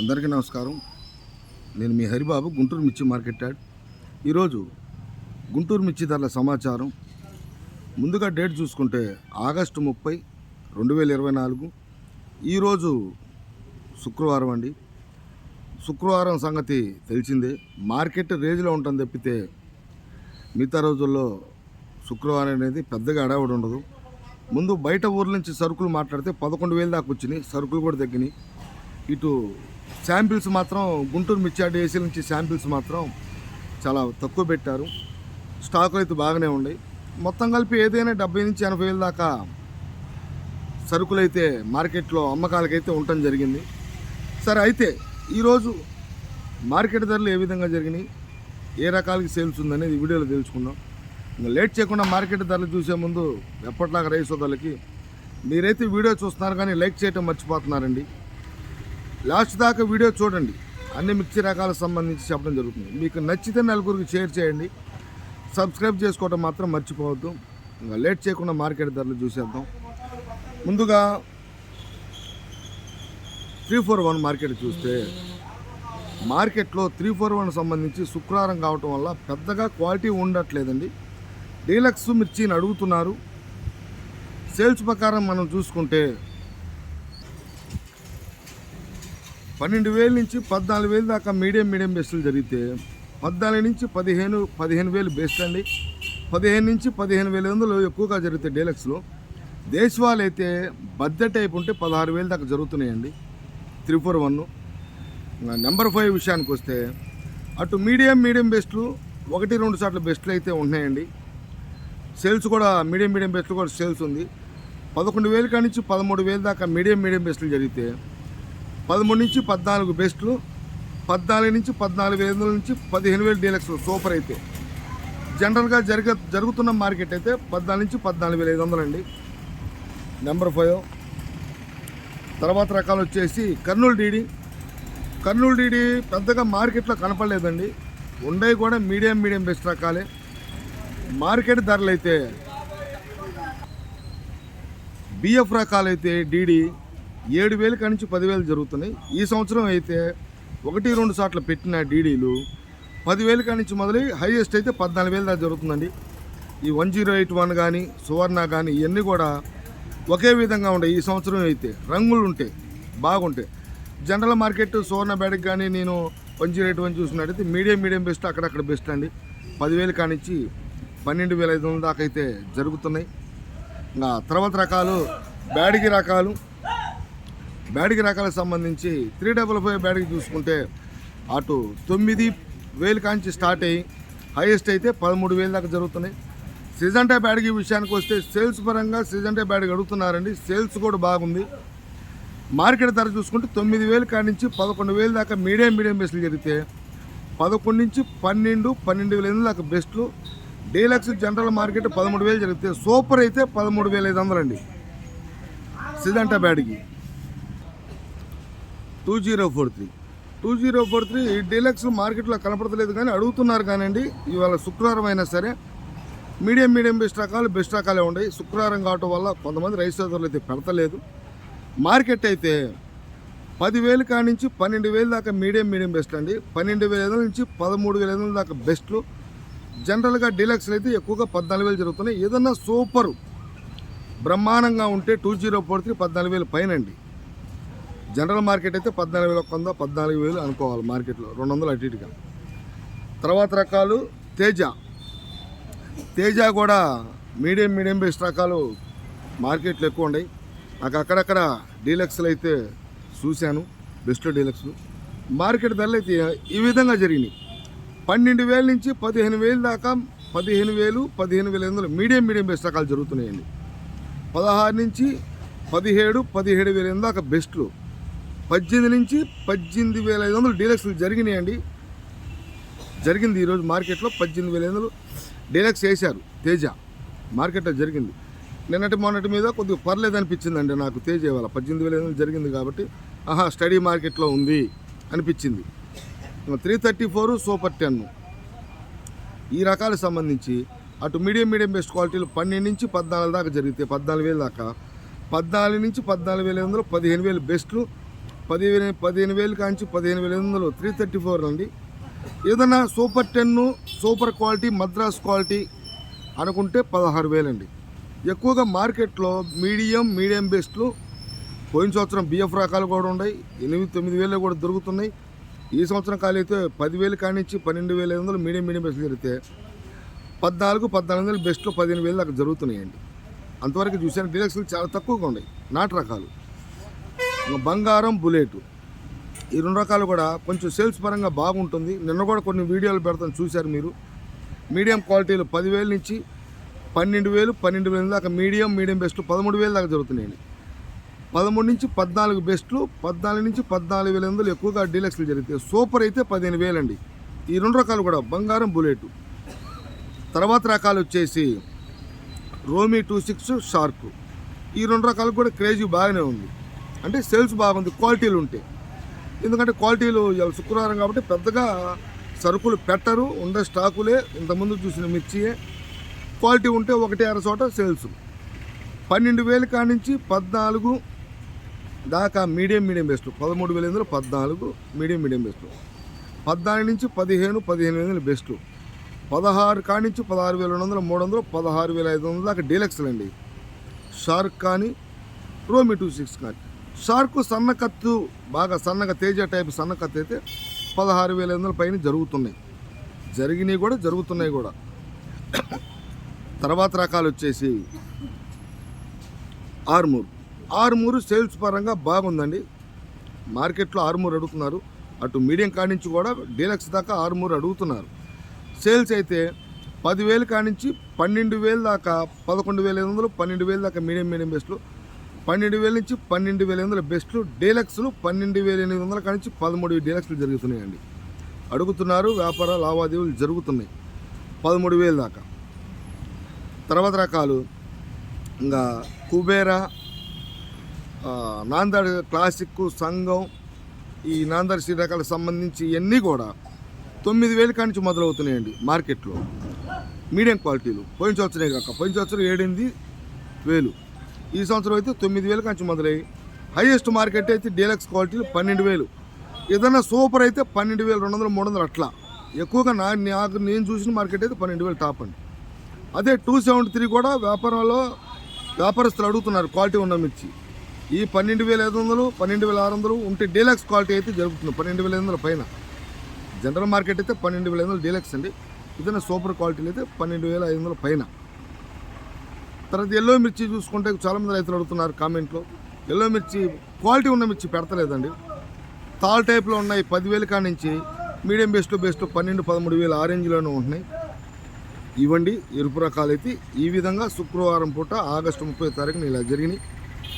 అందరికీ నమస్కారం. నేను మీ హరిబాబు గుంటూరు మిర్చి మార్కెట్ యాడ్. ఈరోజు గుంటూరు మిర్చి ధరల సమాచారం. ముందుగా డేట్ చూసుకుంటే ఆగస్టు ముప్పై రెండు వేల ఇరవై నాలుగు. ఈరోజు శుక్రవారం అండి. శుక్రవారం సంగతి తెలిసిందే. మార్కెట్ రేంజ్లో ఉంటుంది తప్పితే మిగతా రోజుల్లో శుక్రవారం అనేది పెద్దగా అడవుడు ఉండదు. ముందు బయట ఊర్ల నుంచి సరుకులు మాట్లాడితే పదకొండు వేలు దాకా వచ్చినాయి. సరుకులు కూడా తగ్గినాయి. ఇటు శాంపిల్స్ మాత్రం గుంటూరు మిర్చాడు ఏసీ నుంచి శాంపిల్స్ మాత్రం చాలా తక్కువ పెట్టారు. స్టాకులు అయితే బాగానే ఉన్నాయి మొత్తం కలిపి ఏదైనా డెబ్బై నుంచి ఎనభై వేల దాకా సరుకులు అయితే మార్కెట్లో అమ్మకాలకైతే ఉండటం జరిగింది. సరే అయితే ఈరోజు మార్కెట్ ధరలు ఏ విధంగా జరిగినాయి? ఏ రకాలకి సేల్స్ ఉందనేది వీడియోలో తెలుసుకుందాం. ఇంకా లేట్ చేయకుండా మార్కెట్ ధరలు చూసే ముందు ఎప్పటిలాగా రైస్ సోదరులకి మీరైతే వీడియో చూస్తున్నారు కానీ లైక్ చేయటం మర్చిపోతున్నారండి. లాస్ట్ దాకా వీడియో చూడండి. అన్ని మిక్సీ రకాలకు సంబంధించి చెప్పడం జరుగుతుంది. మీకు నచ్చితే నలుగురికి షేర్ చేయండి. సబ్స్క్రైబ్ చేసుకోవడం మాత్రం మర్చిపోవద్దు. ఇంకా లేట్ చేయకుండా మార్కెట్ ధరలు చూసేద్దాం. ముందుగా త్రీ ఫోర్ వన్ మార్కెట్ చూస్తే మార్కెట్లో త్రీ ఫోర్ వన్ సంబంధించి శుక్రవారం కావటం వల్ల పెద్దగా క్వాలిటీ ఉండట్లేదండి. డీలక్స్ మిర్చిని అడుగుతున్నారు. సేల్స్ ప్రకారం మనం చూసుకుంటే పన్నెండు వేల నుంచి పద్నాలుగు వేలు దాకా మీడియం మీడియం బెస్ట్లు జరిగితే పద్నాలుగు నుంచి పదిహేను పదిహేను వేలు బెస్ట్ అండి. పదిహేను నుంచి పదిహేను వేల వందలు ఎక్కువగా జరుగుతాయి డీలక్స్లో. దేశవాళ్ళు అయితే బడ్జెట్ టైప్ ఉంటే పదహారు వేలు దాకా జరుగుతున్నాయండి. Three four one number five విషయానికి వస్తే అటు మీడియం మీడియం బెస్ట్లు ఒకటి రెండు సార్లు బెస్ట్లు అయితే ఉన్నాయండి సేల్స్ కూడా మీడియం మీడియం బెస్ట్లు కూడా సేల్స్ ఉంది. పదకొండు వేలు కాడి నుంచి పదమూడు వేలు దాకా మీడియం మీడియం బెస్ట్లు జరిగితే పదమూడు నుంచి పద్నాలుగు బెస్ట్లు పద్నాలుగు నుంచి పద్నాలుగు వేల వందల నుంచి పదిహేను వేలు డీలక్స్ సూపర్ అయితే. జనరల్గా జరగ జరుగుతున్న మార్కెట్ అయితే పద్నాలుగు నుంచి పద్నాలుగు వేల ఐదు వందలు అండి నెంబర్ ఫైవ్ తర్వాత రకాలు వచ్చేసి కర్నూలు డీడీ. కర్నూలు డీడీ పెద్దగా మార్కెట్లో కనపడలేదండి. ఉండేవి కూడా మీడియం మీడియం బెస్ట్ రకాలే. మార్కెట్ ధరలు అయితే బిఎఫ్ రకాలైతే డీడీ ఏడు వేలు కానించి పదివేలు జరుగుతున్నాయి. ఈ సంవత్సరం అయితే ఒకటి రెండు సార్లు పెట్టిన డీడీలు పదివేలు కానించి మొదలై హైయెస్ట్ అయితే పద్నాలుగు వేలు దాకా జరుగుతుందండి. ఈ వన్ జీరో ఎయిట్ వన్ కానీ సువర్ణ కానీ ఇవన్నీ కూడా ఒకే విధంగా ఉంటాయి ఈ సంవత్సరం అయితే రంగులు ఉంటాయి బాగుంటాయి జనరల్ మార్కెట్ సువర్ణ బ్యాడ్కి కానీ నేను వన్ జీరో ఎయిట్ వన్ చూసినట్టయితే మీడియం మీడియం బెస్ట్ అక్కడక్కడ బెస్ట్ అండి. పదివేలు కానించి పన్నెండు వేల ఐదు వందల దాకా అయితే జరుగుతున్నాయి. ఇంకా తర్వాత రకాలు బ్యాడిగి రకాలు బ్యాడిగి రకాలకు సంబంధించి త్రీ డబల్ ఫైవ్ బ్యాడిగి చూసుకుంటే అటు తొమ్మిది వేలు కాంచి స్టార్ట్ అయ్యి హైయెస్ట్ అయితే పదమూడు వేలు దాకా జరుగుతున్నాయి. సిజంటా బ్యాడిగి విషయానికి వస్తే సేల్స్ పరంగా సిజంటా బ్యాడిగి అడుగుతున్నారండి. సేల్స్ కూడా బాగుంది. మార్కెట్ ధర చూసుకుంటే తొమ్మిది వేలు కాడి నుంచి పదకొండు వేలు దాకా మీడియం మీడియం బెస్ట్లు జరిగితే పదకొండు నుంచి పన్నెండు పన్నెండు వేల ఎనిమిది దాకా బెస్ట్లు డీలక్స్ జనరల్ మార్కెట్ పదమూడు వేలు జరిగితే సూపర్ అయితే పదమూడు వేల ఐదు వందలండి Syngenta బ్యాడ్కి. Two zero four three. Two zero four three ఈ డీలక్స్ మార్కెట్లో కనపడతలేదు కానీ అడుగుతున్నారు కానివ్వండి ఇవాళ శుక్రవారం అయినా సరే మీడియం మీడియం బెస్ట్ రకాలు బెస్ట్ రకాలే ఉన్నాయి. శుక్రవారం కావటం వల్ల కొంతమంది రైస్ సోదరులు అయితే పెడతలేదు. మార్కెట్ అయితే పదివేలు కాడి నుంచి పన్నెండు వేలు దాకా మీడియం మీడియం బెస్ట్ అండి. పన్నెండు వేల ఐదు నుంచి పదమూడు వేల ఐదు దాకా బెస్ట్లు. జనరల్గా డీలక్స్లు అయితే ఎక్కువగా పద్నాలుగు వేలు జరుగుతున్నాయి. ఏదన్నా సూపర్ బ్రహ్మాండంగా ఉంటే టూ జీరో ఫోర్ త్రీ పద్నాలుగు వేలు పైన అండి. జనరల్ మార్కెట్ అయితే పద్నాలుగు వేల ఒక వంద పద్నాలుగు వేలు అనుకోవాలి మార్కెట్లో రెండు వందలు అటు ఇటుగా. తర్వాత రకాలు తేజ. తేజ కూడా మీడియం మీడియం బెస్ట్ రకాలు మార్కెట్లు ఎక్కువ ఉన్నాయి. నాకు అక్కడక్కడ డీలక్స్లు అయితే చూశాను బెస్ట్ డీలక్స్లు. మార్కెట్ ధరలు అయితే ఈ విధంగా జరిగినాయి. పన్నెండు వేల నుంచి పదిహేను వేలు దాకా పదిహేను వేలు పదిహేను వేల ఐదు మీడియం మీడియం బెస్ట్ రకాలు జరుగుతున్నాయండి. పదహారు నుంచి పదిహేడు పదిహేడు వేల ఎనిమిది దాకా బెస్ట్లు. పద్దెనిమిది నుంచి పద్దెనిమిది వేల ఐదు వందలు డీలక్స్లు జరిగినాయండి. జరిగింది ఈరోజు మార్కెట్లో పద్దెనిమిది వేల ఐదు వందలు డీలక్స్ వేశారు తేజ. మార్కెట్లో జరిగింది. నిన్నటి మొన్నటి మీద కొద్దిగా పర్లేదు అనిపించిందండి నాకు తేజ ఇవాళ. పద్దెనిమిది వేల ఐదు వందలు జరిగింది కాబట్టి ఆహా స్టడీ మార్కెట్లో ఉంది అనిపించింది. Three thirty four super ten. ఈ రకాలకు సంబంధించి అటు మీడియం మీడియం బెస్ట్ క్వాలిటీలు పన్నెండు నుంచి పద్నాలుగు దాకా జరిగితే పద్నాలుగు వేలు దాకా పద్నాలుగు నుంచి పద్నాలుగు వేల ఐదు వందలు పదిహేను వేలు బెస్ట్లు పదిహేను పదిహేను వేలు కాంచి పదిహేను వేల ఐదు వందలు త్రీ థర్టీ ఫోర్ అండి ఏదైనా super ten super quality Madras quality అనుకుంటే పదహారు వేలండి. ఎక్కువగా మార్కెట్లో మీడియం మీడియం బెస్ట్లు పోయిన సంవత్సరం బిఎఫ్ రకాలు కూడా ఉన్నాయి. ఎనిమిది తొమ్మిది వేలు కూడా దొరుకుతున్నాయి. ఈ సంవత్సరం ఖాళీ అయితే పదివేలు కానించి పన్నెండు వేల ఐదు వందలు మీడియం మీడియం బెస్ట్లు జరిగితే పద్నాలుగు పద్నాలుగు వందలు బెస్ట్లో పదిహేను వేలు దాకా జరుగుతున్నాయండి. అంతవరకు చూసాను డీలక్స్లు చాలా తక్కువగా ఉన్నాయి. నాటు రకాలు. బంగారం బుల్లెట్. ఈ రెండు రకాలు కూడా కొంచెం సేల్స్ పరంగా బాగుంటుంది. నిన్న కూడా కొన్ని వీడియోలు పెడతాను చూశారు మీరు. మీడియం క్వాలిటీలు పదివేల నుంచి పన్నెండు వేలు పన్నెండు వేల దాకా మీడియం మీడియం బెస్ట్లు పదమూడు వేలు దాకా జరుగుతున్నాయండి పదమూడు నుంచి పద్నాలుగు బెస్ట్లు పద్నాలుగు నుంచి పద్నాలుగు వేల వందలు ఎక్కువగా డీలక్స్లు జరిగితే సూపర్ అయితే పదిహేను వేలండి. ఈ రెండు రకాలు కూడా బంగారం బుల్లెట్. తర్వాత రకాలు వచ్చేసి రోమీ టూ సిక్స్ షార్క్. ఈ రెండు రకాలు కూడా క్రేజీ బాగానే ఉంది. అంటే సేల్స్ బాగుంది క్వాలిటీలు ఉంటాయి. ఎందుకంటే క్వాలిటీలు ఇవాళ శుక్రవారం కాబట్టి పెద్దగా సరుకులు పెట్టరు ఉండే స్టాకులే ఇంతకుముందు చూసిన మిర్చియే. క్వాలిటీ ఉంటే ఒకటి అర చోట సేల్స్ పన్నెండు వేలు కానించి పద్నాలుగు దాకా మీడియం మీడియం బెస్ట్ పదమూడు వేల ఎనిమిదిలో పద్నాలుగు మీడియం మీడియం బెస్ట్ పద్నాలుగు నుంచి పదిహేను పదిహేను వేలు బెస్ట్ పదహారు కానించి పదహారు వేల రెండు వందలు మూడు వందలు పదహారు వేల ఐదు వందలు దాకా డీలక్స్లు అండి షార్క్ కానీ రోమి టూ సిక్స్ కానీ. షార్క్ సన్నకత్తు బాగా సన్నగా తేజ టైప్ సన్నకత్తు అయితే పదహారు వేల ఐదు వందల పైన జరుగుతున్నాయి. జరిగినవి కూడా జరుగుతున్నాయి కూడా. తర్వాత రకాలు వచ్చేసి ఆర్మూర్. ఆర్మూరు సేల్స్ పరంగా బాగుందండి. మార్కెట్లో ఆర్మూర్ అడుగుతున్నారు. అటు మీడియం కాడి నుంచి కూడా డీలక్స్ దాకా ఆర్మూర్ అడుగుతున్నారు. సేల్స్ అయితే పదివేలు కానించి పన్నెండు వేలు దాకా పదకొండు వేల ఐదు వందలు పన్నెండు వేలు దాకా మీడియం మీడియం బేస్లో పన్నెండు వేల నుంచి పన్నెండు వేల ఎనిమిది వందల బెస్ట్లు డీలక్స్లు పన్నెండు వేల ఎనిమిది వందల కానించి పదమూడు డీలక్స్లు జరుగుతున్నాయండి. అడుగుతున్నారు వ్యాపార లావాదేవీలు జరుగుతున్నాయి. పదమూడు వేలు దాకా. తర్వాత రకాలు. ఇంకా కుబేరా ఆ, నాందర్ క్లాసిక్ సంఘం ఈ నాందర్ శ్రీ రకాలకు సంబంధించి ఇవన్నీ కూడా తొమ్మిది వేలు కానించి మొదలవుతున్నాయండి మార్కెట్లో. మీడియం క్వాలిటీలు. పోయిన సంవత్సరం కాక పోయిన సంవత్సరం ఏడెనిమిది వేలు. ఈ సంవత్సరం అయితే తొమ్మిది వేలు కంచి మొదలయ్యి హైయెస్ట్ మార్కెట్ అయితే డీలక్స్ క్వాలిటీలు పన్నెండు వేలు. ఏదైనా సూపర్ అయితే పన్నెండు వేలు రెండు వందలు మూడు వందలు అట్లా. ఎక్కువగా నా నాకు నేను చూసిన మార్కెట్ అయితే పన్నెండు వేలు టాప్ అండి. అదే టూ సెవెంటీ త్రీ కూడా వ్యాపారంలో వ్యాపారస్తులు అడుగుతున్నారు క్వాలిటీ ఉన్న మిర్చి. ఈ పన్నెండు వేల ఐదు వందలు పన్నెండు వేల ఆరు వందలు ఉంటే డీలక్స్ క్వాలిటీ అయితే జరుగుతుంది. పన్నెండు వేల ఐదు వందల పైన. జనరల్ మార్కెట్ అయితే పన్నెండు వేల ఐదు వందలు డీలక్స్ అండి. ఏదైనా సూపర్ క్వాలిటీలు అయితే పన్నెండు వేల ఐదు వందల పైన. తర్వాత ఎల్లో మిర్చి చూసుకుంటే చాలామంది రైతులు అడుగుతున్నారు కామెంట్లో. ఎల్లో మిర్చి క్వాలిటీ ఉన్న మిర్చి పెడతలేదండి. తాల్ టైప్లో ఉన్నాయి పదివేలు కాడి నుంచి మీడియం బెస్ట్ బెస్ట్ పన్నెండు పదమూడు వేలు ఆరెంజ్లోనే ఉంటున్నాయి. ఇవ్వండి ఎరుపు రకాలైతే ఈ విధంగా శుక్రవారం పూట ఆగస్టు ముప్పై తారీఖున ఇలా జరిగినాయి.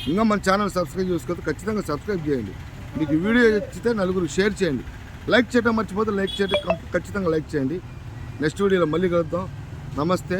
ఇంకా మన ఛానల్ సబ్స్క్రైబ్ చేసుకోతే ఖచ్చితంగా సబ్స్క్రైబ్ చేయండి. మీకు వీడియో నచ్చితే నలుగురు షేర్ చేయండి. లైక్ చేయడం మర్చిపోతే లైక్ చేయడం ఖచ్చితంగా లైక్ చేయండి. నెక్స్ట్ వీడియోలో మళ్ళీ కలుద్దాం. నమస్తే.